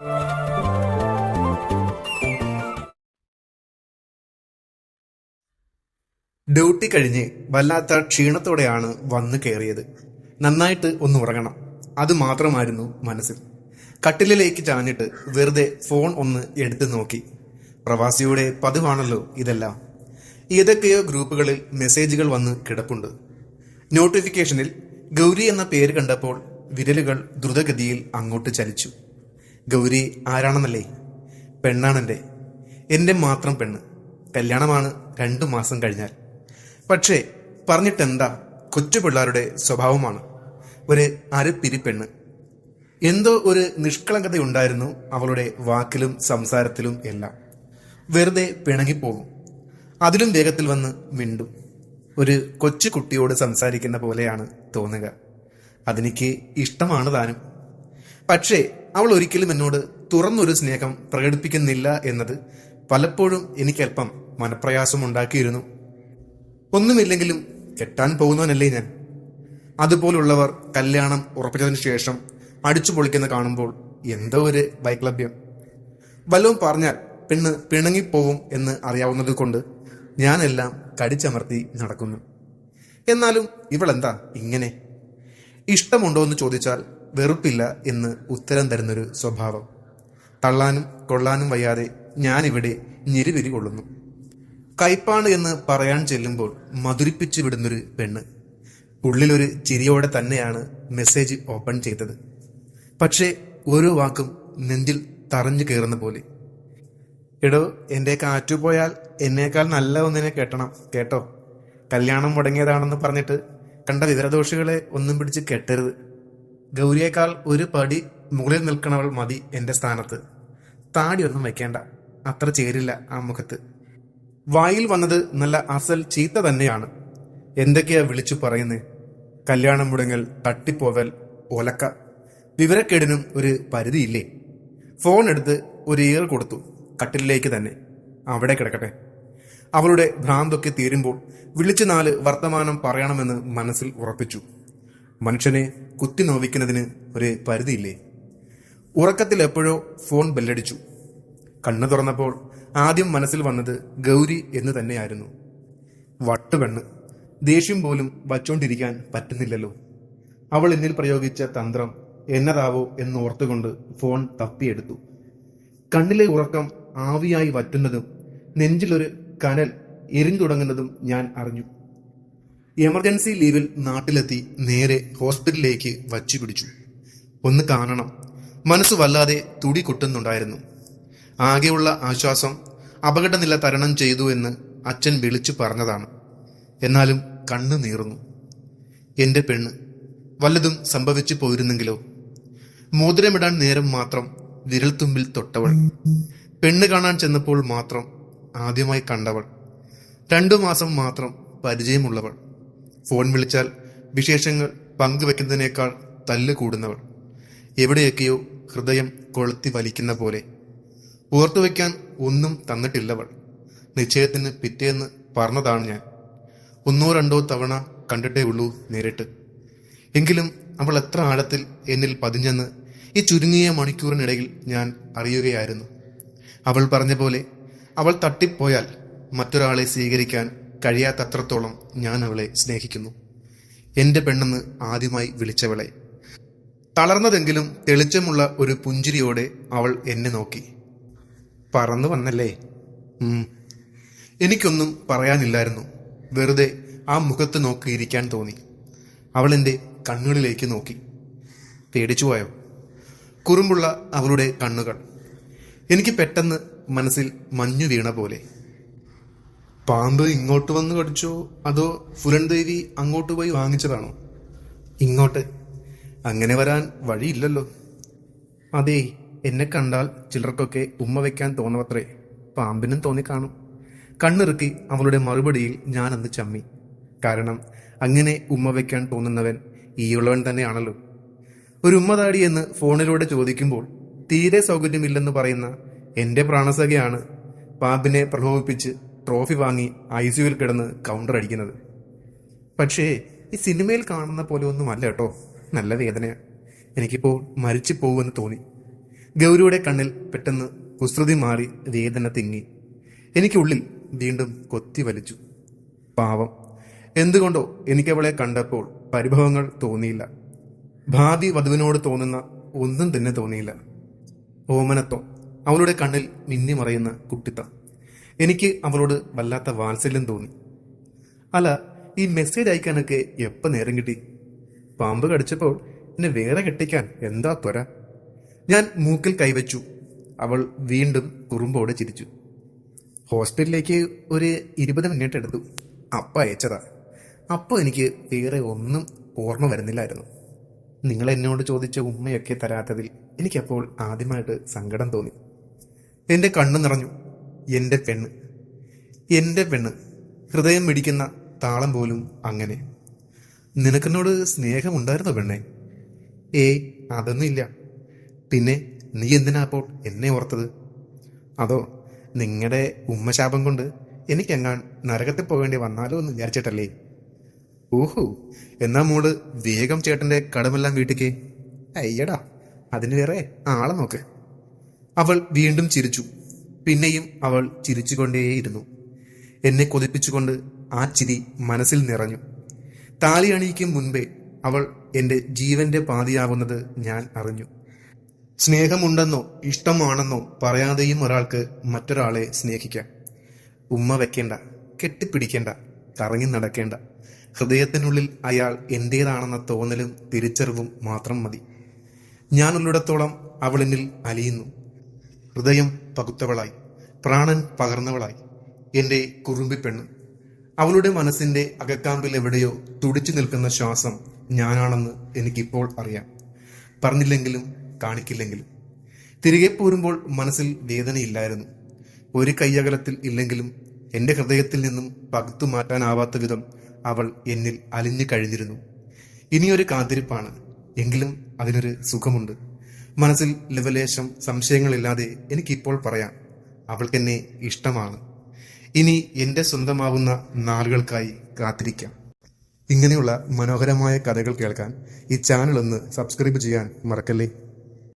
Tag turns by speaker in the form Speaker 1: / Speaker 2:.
Speaker 1: Duty കഴിഞ്ഞ് വല്ലാത്ത ക്ഷീണത്തോടെയാണ് വന്നു കയറിയത് നന്നായിട്ട് ഒന്ന് ഉറങ്ങണം. അത് മാത്രമായിരുന്നു മനസ്സിൽ. കട്ടിലിലേക്ക് ചാഞ്ഞിട്ട് വെറുതെ ഫോൺ ഒന്ന് എടുത്തു നോക്കി. പ്രവാസിയുടെ പതിവാണല്ലോ ഇതെല്ലാം. ഏതൊക്കെയോ ഗ്രൂപ്പുകളിൽ മെസ്സേജുകൾ വന്ന് കിടപ്പുണ്ട്. നോട്ടിഫിക്കേഷനിൽ ഗൗരി എന്ന പേര് കണ്ടപ്പോൾ വിരലുകൾ ദ്രുതഗതിയിൽ അങ്ങോട്ട് ചലിച്ചു. ഗൗരി ആരാണെന്നല്ലേ? പെണ്ണാണെന്റെ എന്റെ മാത്രം പെണ്ണ്. കല്യാണമാണ് രണ്ടു മാസം കഴിഞ്ഞാൽ. പക്ഷേ പറഞ്ഞിട്ടെന്താ കൊച്ചു പിള്ളേരുടെ സ്വഭാവമാണ്? ഒരു അരപ്പിരി പെണ്ണ്. എന്തോ ഒരു നിഷ്കളങ്കതയുണ്ടായിരുന്നു അവളുടെ വാക്കിലും സംസാരത്തിലും എല്ലാം. വെറുതെ പിണങ്ങിപ്പോകും അതിലും വേഗത്തിൽ വന്ന് മിണ്ടും. ഒരു കൊച്ചു കുട്ടിയോട് സംസാരിക്കുന്ന പോലെയാണ് തോന്നുക. അതെനിക്ക് ഇഷ്ടമാണ് താനും. പക്ഷേ അവൾ ഒരിക്കലും എന്നോട് തുറന്നൊരു സ്നേഹം പ്രകടിപ്പിക്കുന്നില്ല എന്നത് പലപ്പോഴും എനിക്കല്പം മനപ്രയാസമുണ്ടാക്കിയിരുന്നു. ഒന്നുമില്ലെങ്കിലും കെട്ടാൻ പോകുന്നവനല്ലേ ഞാൻ. അതുപോലുള്ളവർ കല്യാണം ഉറപ്പിച്ചതിന് ശേഷം അടിച്ചു പൊളിക്കുന്ന കാണുമ്പോൾ എന്തോ ഒരു വൈക്ലഭ്യം വല്ലതും പറഞ്ഞാൽ പെണ്ണ് പിണങ്ങിപ്പോവും എന്ന് അറിയാവുന്നത് കൊണ്ട് ഞാനെല്ലാം കടിച്ചമർത്തി നടക്കുന്നു. എന്നാലും ഇവളെന്താ ഇങ്ങനെ? ഇഷ്ടമുണ്ടോ എന്ന് ചോദിച്ചാൽ വെറുപ്പില്ല എന്ന് ഉത്തരം തരുന്നൊരു സ്വഭാവം. തള്ളാനും കൊള്ളാനും വയ്യാതെ ഞാനിവിടെ ഞെരുവിരി കൊള്ളുന്നു. കൈപ്പാണ് എന്ന് പറയാൻ ചെല്ലുമ്പോൾ മധുരിപ്പിച്ചു വിടുന്നൊരു പെണ്ണ്. ഉള്ളിലൊരു ചിരിയോടെ തന്നെയാണ് മെസ്സേജ് ഓപ്പൺ ചെയ്തത്. പക്ഷേ ഓരോ വാക്കും നെഞ്ചിൽ തറഞ്ഞു കയറുന്ന പോലെ. എടോ എന്റെ കാറ്റു പോയാൽ എന്നേക്കാൾ നല്ല ഒന്നിനെ കെട്ടണം കേട്ടോ? കല്യാണം മുടങ്ങിയതാണെന്ന് പറഞ്ഞിട്ട് കണ്ട വിവരദോഷികളെ ഒന്നും പിടിച്ച് കെട്ടരുത്. ഗൗരിയേക്കാൾ ഒരു പടി മുകളിൽ നിൽക്കണവൾ മതി എന്റെ സ്ഥാനത്ത്. താടിയൊന്നും വെക്കേണ്ട. അത്ര ചേരില്ല ആ മുഖത്ത്. വായിൽ വന്നത് നല്ല അസൽ ചീത്ത തന്നെയാണ്. എന്തൊക്കെയാ വിളിച്ചു പറയുന്നത് കല്യാണം മുടങ്ങൽ തട്ടിപ്പോവൽ ഒലക്ക. വിവരക്കേടിനും ഒരു പരിധിയില്ലേ? ഫോൺ എടുത്ത് ഒരു ഇയർ കൊടുത്തു. കട്ടിലേക്ക് തന്നെ. അവിടെ കിടക്കട്ടെ. അവളുടെ ഭ്രാന്തൊക്കെ തീരുമ്പോൾ വിളിച്ചു നാല് വർത്തമാനം പറയണമെന്ന് മനസ്സിൽ ഉറപ്പിച്ചു. മനുഷ്യനെ കുത്തി നോവിക്കുന്നതിന് ഒരു പരിധിയില്ലേ? ഉറക്കത്തിൽ എപ്പോഴോ ഫോൺ ബെല്ലടിച്ചു. കണ്ണു തുറന്നപ്പോൾ ആദ്യം മനസ്സിൽ വന്നത് ഗൗരി എന്ന് തന്നെയായിരുന്നു. വട്ടുപെണ്ണ് ദേഷ്യം പോലും വച്ചോണ്ടിരിക്കാൻ പറ്റുന്നില്ലല്ലോ. അവൾ എന്നിൽ പ്രയോഗിച്ച തന്ത്രം എന്നതാവോ എന്നോർത്തുകൊണ്ട് ഫോൺ തപ്പിയെടുത്തു. കണ്ണിലെ ഉറക്കം ആവിയായി വറ്റുന്നതും നെഞ്ചിലൊരു കനൽ എരിഞ്ഞു തുടങ്ങുന്നതും ഞാൻ അറിഞ്ഞു. എമർജൻസി ലീവിൽ നാട്ടിലെത്തി നേരെ ഹോസ്പിറ്റലിലേക്ക് വച്ചു പിടിച്ചു. ഒന്ന് കാണണം. മനസ്സ് വല്ലാതെ തുടി കൊട്ടുന്നുണ്ടായിരുന്നു. ആകെയുള്ള ആശ്വാസം അപകടനില തരണം ചെയ്തു എന്ന് അച്ഛൻ വിളിച്ചു പറഞ്ഞതാണ്. എന്നാലും കണ്ണു നീറുന്നു. എന്റെ പെണ്ണ് വല്ലതും സംഭവിച്ചു പോയിരുന്നെങ്കിലോ? മോതിരമിടാൻ നേരം മാത്രം വിരൽത്തുമ്പിൽ തൊട്ടവൾ. പെണ്ണ് കാണാൻ ചെന്നപ്പോൾ മാത്രം ആദ്യമായി കണ്ടവൾ. രണ്ടു മാസം മാത്രം പരിചയമുള്ളവൾ. ഫോൺ വിളിച്ചാൽ വിശേഷങ്ങൾ പങ്കുവെക്കുന്നതിനേക്കാൾ തല്ല് കൂടുന്നവൾ. എവിടെയൊക്കെയോ ഹൃദയം കൊളുത്തി വലിക്കുന്ന പോലെ. ഓർത്തുവെക്കാൻ ഒന്നും തന്നിട്ടില്ലവൾ. നിശ്ചയത്തിന് പിറ്റേന്ന് പറഞ്ഞതാണ് ഞാൻ. ഒന്നോ രണ്ടോ തവണ കണ്ടിട്ടേ ഉള്ളൂ നേരിട്ട്. എങ്കിലും അവൾ എത്ര ആഴത്തിൽ എന്നിൽ പതിഞ്ഞെന്ന് ഈ ചുരുങ്ങിയ മണിക്കൂറിനിടയിൽ ഞാൻ അറിയുകയായിരുന്നു. അവൾ പറഞ്ഞ പോലെ അവൾ തട്ടിപ്പോയാൽ മറ്റൊരാളെ സ്വീകരിക്കാൻ കഴിയാത്തത്രത്തോളം ഞാൻ അവളെ സ്നേഹിക്കുന്നു. എന്റെ പെണ്ണെന്ന് ആദ്യമായി വിളിച്ചവളെ. തളർന്നതെങ്കിലും തെളിച്ചമുള്ള ഒരു പുഞ്ചിരിയോടെ അവൾ എന്നെ നോക്കി. പറന്നു വന്നല്ലേ? എനിക്കൊന്നും പറയാനില്ലായിരുന്നു. വെറുതെ ആ മുഖത്ത് നോക്കി ഇരിക്കാൻ തോന്നി. അവൾ എന്റെ കണ്ണുകളിലേക്ക് നോക്കി. പേടിച്ചു പോയോ കുറുമ്പുള്ള അവളുടെ കണ്ണുകൾ. എനിക്ക് പെട്ടെന്ന് മനസ്സിൽ മഞ്ഞു വീണ പോലെ. പാമ്പ് ഇങ്ങോട്ട് വന്ന് കടിച്ചോ? അതോ ഫുരൻ ദേവി അങ്ങോട്ട് പോയി വാങ്ങിച്ചതാണോ? ഇങ്ങോട്ട്. അങ്ങനെ വരാൻ വഴിയില്ലല്ലോ. അതേ എന്നെ കണ്ടാൽ ചിലർക്കൊക്കെ ഉമ്മ വെക്കാൻ തോന്നവത്രേ. പാമ്പിനും തോന്നിക്കാണും കണ്ണിറുക്കി അവളുടെ മറുപടിയിൽ ഞാൻ അന്ന് ചമ്മി. കാരണം അങ്ങനെ ഉമ്മ വെക്കാൻ തോന്നുന്നവൻ ഈയുള്ളവൻ തന്നെയാണല്ലോ. ഒരു ഉമ്മതാടി എന്ന് ഫോണിലൂടെ ചോദിക്കുമ്പോൾ തീരെ സൗകര്യമില്ലെന്ന് പറയുന്ന എന്റെ പ്രാണസഖയാണ് പാമ്പിനെ പ്രലോഭിപ്പിച്ച് ട്രോഫി വാങ്ങി ഐ കിടന്ന് കൗണ്ടർ അടിക്കുന്നത്. പക്ഷേ ഈ സിനിമയിൽ കാണുന്ന പോലെ ഒന്നും അല്ല കേട്ടോ. നല്ല വേദനയാണ് എനിക്കിപ്പോൾ മരിച്ചു പോകുമെന്ന് തോന്നി. ഗൗരിയുടെ കണ്ണിൽ പെട്ടെന്ന് കുസൃതി മാറി വേദന തിങ്ങി. എനിക്കുള്ളിൽ വീണ്ടും കൊത്തി വലിച്ചു. പാവം. എന്തുകൊണ്ടോ എനിക്കവളെ കണ്ടപ്പോൾ പരിഭവങ്ങൾ തോന്നിയില്ല. ഭാവി വധുവിനോട് തോന്നുന്ന ഒന്നും തന്നെ തോന്നിയില്ല. ഓമനത്വം. അവളുടെ കണ്ണിൽ മിന്നി മറയുന്ന കുട്ടിത്തം. എനിക്ക് അവളോട് വല്ലാത്ത വാത്സല്യം തോന്നി. അല്ല ഈ മെസ്സേജ് അയക്കാനൊക്കെ എപ്പോൾ നേരം കിട്ടി? പാമ്പ് കടിച്ചപ്പോൾ എന്നെ വേറെ കെട്ടിക്കാൻ എന്താ ത്വര? ഞാൻ മൂക്കിൽ കൈവച്ചു. അവൾ വീണ്ടും കുറുമ്പോടെ ചിരിച്ചു. ഹോസ്പിറ്റലിലേക്ക് ഒരു ഇരുപത് മിനിറ്റ് എടുത്തു. അപ്പ അയച്ചതാ. അപ്പോൾ എനിക്ക് വേറെ ഒന്നും ഓർമ്മ വരുന്നില്ലായിരുന്നു. നിങ്ങൾ എന്നോട് ചോദിച്ച ഉമ്മയൊക്കെ തരാത്തതിൽ എനിക്കപ്പോൾ ആദ്യമായിട്ട് സങ്കടം തോന്നി. എന്റെ കണ്ണു നിറഞ്ഞു. എന്റെ പെണ്ണ്. എന്റെ പെണ്ണ്. ഹൃദയം മിടിക്കുന്ന താളം പോലും അങ്ങനെ. നിനക്കെന്നോട് സ്നേഹമുണ്ടായിരുന്നോ പെണ്ണെ? ഏയ് അതൊന്നും ഇല്ല പിന്നെ നീ എന്തിനാ അപ്പോൾ എന്നെ ഓർത്തത്? അതോ നിങ്ങളുടെ ഉമ്മശാപം കൊണ്ട് എനിക്കെങ്ങാൻ നരകത്തിൽ പോകേണ്ടി വന്നാലോ എന്ന് വിചാരിച്ചിട്ടല്ലേ? ഓഹോ എന്നാ മോൾ വേഗം ചേട്ടന്റെ കടമെല്ലാം വീട്ടിക്ക്. അയ്യടാ അതിന് വേറെ ആളെ നോക്ക്. അവൾ വീണ്ടും ചിരിച്ചു. പിന്നെയും അവൾ ചിരിച്ചുകൊണ്ടേയിരുന്നു. എന്നെ കൊതിപ്പിച്ചുകൊണ്ട് ആ ചിരി മനസ്സിൽ നിറഞ്ഞു. താലി അണിയിക്കും മുൻപേ അവൾ എന്റെ ജീവന്റെ പാതിയാവുന്നത് ഞാൻ അറിഞ്ഞു. സ്നേഹമുണ്ടെന്നോ ഇഷ്ടമാണെന്നോ പറയാതെയും ഒരാൾക്ക് മറ്റൊരാളെ സ്നേഹിക്കാം. ഉമ്മ വെക്കേണ്ട കെട്ടിപ്പിടിക്കേണ്ട കറങ്ങി നടക്കേണ്ട. ഹൃദയത്തിനുള്ളിൽ അയാൾ എന്റേതാണെന്ന തോന്നലും തിരിച്ചറിവും മാത്രം മതി. ഞാനുള്ളിടത്തോളം അവളെന്നിൽ അലിയുന്നു. ഹൃദയം പകുത്തവളായി. പ്രാണൻ പകർന്നവളായി. എന്റെ കുറുമ്പിപ്പെണ്ണ് അവളുടെ മനസ്സിന്റെ അകക്കാമ്പിൽ എവിടെയോ തുടിച്ചു നിൽക്കുന്ന ശ്വാസം ഞാനാണെന്ന് എനിക്കിപ്പോൾ അറിയാം. പറഞ്ഞില്ലെങ്കിലും കാണിക്കില്ലെങ്കിലും. തിരികെ പോരുമ്പോൾ മനസ്സിൽ വേദനയില്ലായിരുന്നു. ഒരു കയ്യകലത്തിൽ ഇല്ലെങ്കിലും എന്റെ ഹൃദയത്തിൽ നിന്നും പകുത്തു മാറ്റാനാവാത്ത വിധം അവൾ എന്നിൽ അലിഞ്ഞു കഴിഞ്ഞിരുന്നു. ഇനിയൊരു കാത്തിരിപ്പാണ്. എങ്കിലും അതിനൊരു സുഖമുണ്ട്. മനസ്സിൽ ലവലേശം സംശയങ്ങളില്ലാതെ എനിക്കിപ്പോൾ പറയാം. അവൾക്കെന്നെ ഇഷ്ടമാണ്. ഇനി എന്റെ സ്വന്തമാവുന്ന നാളുകൾക്കായി കാത്തിരിക്കാം. ഇങ്ങനെയുള്ള മനോഹരമായ കഥകൾ കേൾക്കാൻ ഈ ചാനൽ ഒന്ന് സബ്സ്ക്രൈബ് ചെയ്യാൻ മറക്കല്ലേ?